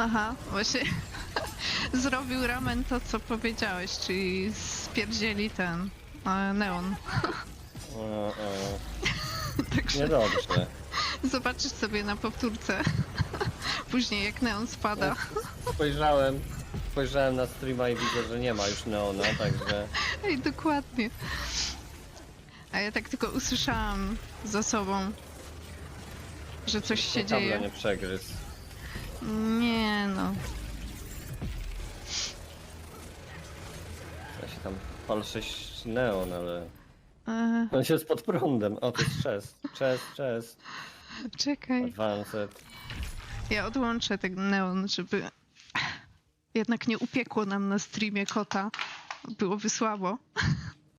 Aha, właśnie zrobił ramen to, co powiedziałeś, czyli spierdzieli ten e, neon. O. Także Niedobrze. zobaczysz sobie na powtórce później, jak neon spada. Spojrzałem, spojrzałem na streama i widzę, że nie ma już neona, także Ej, dokładnie. A ja tak tylko usłyszałam za sobą, że coś się kabla dzieje. nie przegryzł. Nie no. Ja się tam palszę neon, ale E, on się pod prądem. O, to jest chest, chest, chest, czekaj. advanced. Ja odłączę ten neon, żeby jednak nie upiekło nam na streamie kota. Byłoby słabo.